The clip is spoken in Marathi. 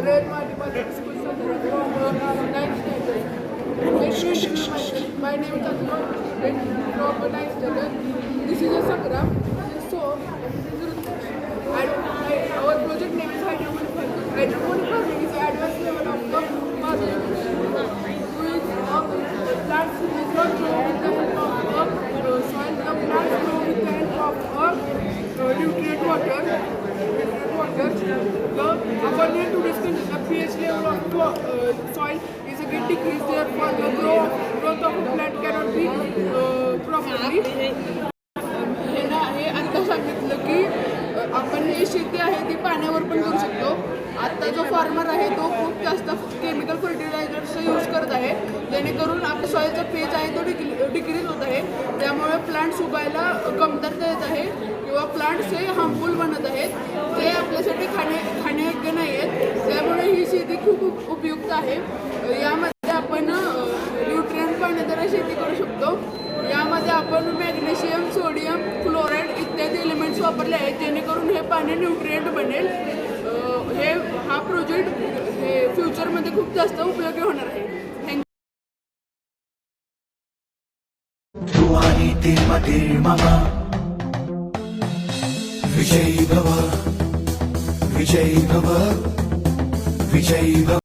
My name is Atma from. This is a Sangram. So. And our project name is hydroponic. Hydroponic is the advanced level of the farming. Which of plants with the of uh. The plants grow with the help of uh, nutrient water. Nutrient water. The according to this condition, the pH level of uh, soil is a get decreased. Therefore, the growth growth of a plant cannot be uh, properly. हे ना हे आता सांगितलं की आपण ही शेती आहे ती पाण्यावर पण करू शकतो आत्ता जो फार्मर आहे तो खूप जास्त केमिकल फर्टिलायझर्सचा यूज करत आहे जेणेकरून आपल्या सॉईलचा पेज आहे तो डिक्रीज होत आहे त्यामुळे प्लांट्स उगायला कमतरता येत आहे किंवा प्लांट्स हे हार्मफुल बनत आहेत ते आपल्यासाठी खाणे खाण्या ते खूप उपयुक्त आहे. यामध्ये आपण न्यूट्रियन पाण्याद्वारे शेती करू शकतो. यामध्ये आपण मॅग्नेशियम सोडियम क्लोराईड इत्यादी एलिमेंट्स वापरले आहेत जेणेकरून हे पाणी न्यूट्रिएंट बनेल. हे हा प्रोजेक्ट हे फ्युचरमध्ये खूप जास्त उपयोगी होणार आहे. थँक्यू आणि ते विजयी भव विजयी भव. विजयी भव